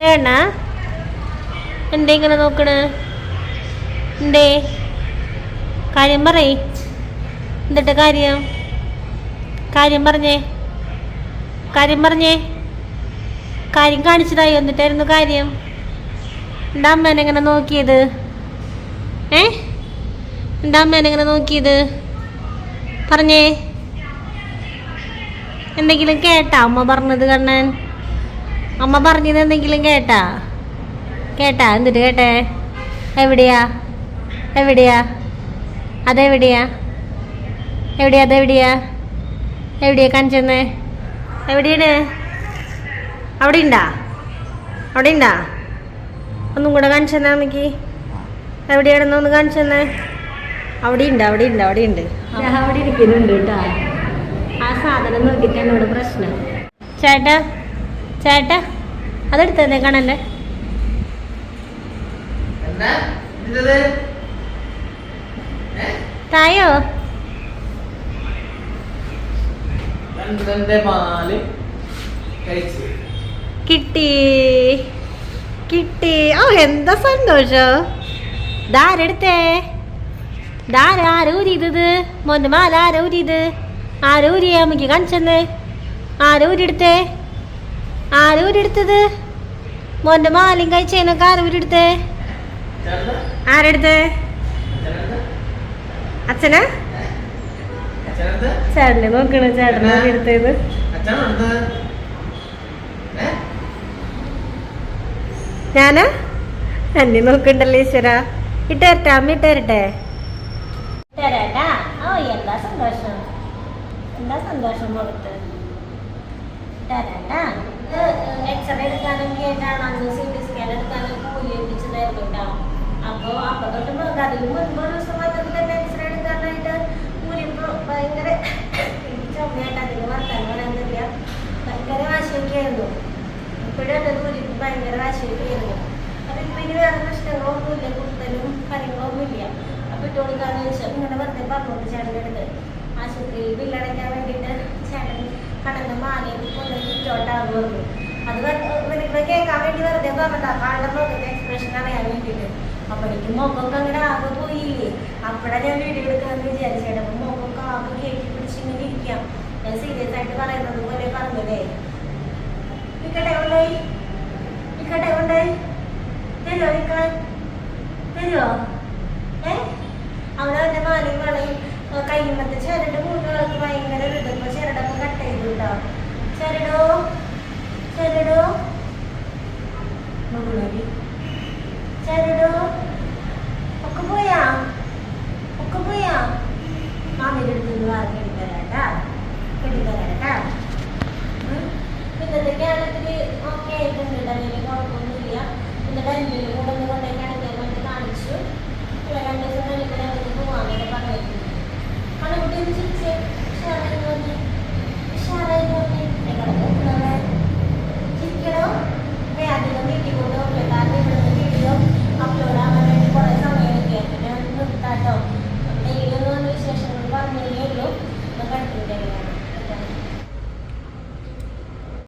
വേണ്ട എന്തേ ഇങ്ങനെ നോക്കണ്? എന്തേ? കാര്യം പറയ്. എന്നിട്ട് കാര്യം? കാര്യം പറഞ്ഞേ. കാര്യം പറഞ്ഞേ. കാര്യം കാണിച്ചതായി എന്നിട്ടായിരുന്നു കാര്യം. എന്റെ അമ്മേനെ എങ്ങനെ നോക്കിയത്? ഏ? എന്റെ അമ്മേനെ എങ്ങനെ നോക്കിയത്? പറഞ്ഞേ. എന്തെങ്കിലും കേട്ടാ അമ്മ പറഞ്ഞത് കണ്ണൻ? അമ്മ പറഞ്ഞത് എന്തെങ്കിലും കേട്ടാ? കേട്ടാ? എന്നിട്ട് കേട്ടേ? എവിടെയാ? എവിടെയാ? അതെവിടെയാ? എവിടെയാ? അതെവിടെയാ? എവിടെയാ കാണിച്ചെന്നേ? എവിടെയാണ്? അവിടെ ഉണ്ടാ അവിടെ ഉണ്ടാ ഒന്നും കൂടെ കാണിച്ചെന്നാ അമ്മയ്ക്ക്. എവിടെയാണെന്ന് ഒന്ന് കാണിച്ചെന്നേ. അവിടെ ഉണ്ട് അവിടെ ഉണ്ട് അവിടെ ഉണ്ട് അവിടെ ഇരിക്കുന്നുണ്ട് കേട്ടാ. ആ സാധനം നോക്കിയിട്ടാണ് ഇവിടെ പ്രശ്നം. ചേട്ടാ ചേട്ടാ അതെടുത്തതേ കാണല്ലേ തായോ? കിട്ടി. കിട്ടി. ഓ എന്താ സന്തോഷം. ദാരെടുത്തേ ധാര ആരൂരിയത് മോന്റെ മാല ആരൂരിയത് ആരൂരി അമ്മയ്ക്ക് കാണിച്ചെന്ന്. ആരൂരെടുത്തേ ആരൂരെടുത്തത് മോന്റെ മാലിം കഴിച്ചതിനൊക്കെ ആരൂരെടുത്തേ ചേർന്ന് ആരെടുത്തേ? അച്ഛനാ? ചേട്ടനെ നോക്കണ ചേട്ടനെ എടുത്തത്. ഞാനാ? എന്നെ നോക്കണ്ടല്ലോ ഈശ്വര? ഇട്ടേരട്ടെ അമ്മ ഇട്ടേരട്ടെ. ഇട്ടേരാട്ടാ? ഓ എന്താ സന്തോഷം? എന്താ സന്തോഷം മുഖത്ത്? ഇട്ടേരാട്ടാ എക്സ്റേ എടുക്കാനും കേട്ടാണ് അന്ന് സി ടി സ്കാൻ എടുക്കാനും കൂലി കേട്ടോ. അപ്പോൾ അപ്പോൾ തൊട്ട് മുമ്പ് അതിന് മുൻപ് ദിവസം വന്നപ്പോൾ തന്നെ എക്സ്റേ എടുക്കാനായിട്ട് കൂലി ഭയങ്കര ചുമയായിട്ട് അതിന് വർത്താൻ പറയാനില്ല ഭയങ്കര വാശിയൊക്കെ ആയിരുന്നു. ഇപ്പോഴും എന്റെ കൂലിക്ക് ഭയങ്കര വാശിയൊക്കെയായിരുന്നു അപ്പൊ ഇപ്പൊ ഇനി വേറെ പ്രശ്നങ്ങളൊന്നുമില്ല കുത്തലും കാര്യങ്ങളൊന്നുമില്ല അപ്പൊ ഇട്ട് കൊടുക്കാന്ന് വെച്ചാൽ ഇങ്ങനെ വെറുതെ പറഞ്ഞോട്ട് ചേട്ടന്റെ അടുത്ത് ആശുപത്രിയിൽ ബില്ലടയ്ക്കാൻ വേണ്ടിയിട്ട് ചേട്ടൻ കടന്ന മാലയൊക്കെ കൊണ്ടുപോയി ഇട്ടോട്ടാകുമായിരുന്നു അത് കേൾക്കാൻ വേണ്ടി വെറുതെ പറഞ്ഞതാ മുഖത്തെ എക്സ്പ്രഷൻ അറിയാൻ വേണ്ടിയിട്ട് അപ്പൊ എനിക്ക് മുഖമൊക്കെ അങ്ങനെ ആകെ പോയില്ലേ. അപ്പോഴാണ് ഞാൻ വീഡിയോ എടുക്കാന്ന് വിചാരിച്ചേട്ടാ അപ്പൊ മുഖമൊക്കെ ആകെ കയറ്റി പിടിച്ച് ഇങ്ങനെ ഇരിക്കാം. ഞാൻ സീരിയസ് പറയുന്നത് പോലെ പറഞ്ഞതേ. ഇക്കട്ടെ കൊണ്ടുപോയി ഇക്കട്ടെ കൊണ്ടുപോയി തരുമോ ഇക്കാൻ തരുമോ ഏ? അവിടെ അവന്റെ മാലയും വളയും കയ്യുമ്പത്തെ മൂന്നുകൾക്ക് ഭയങ്കര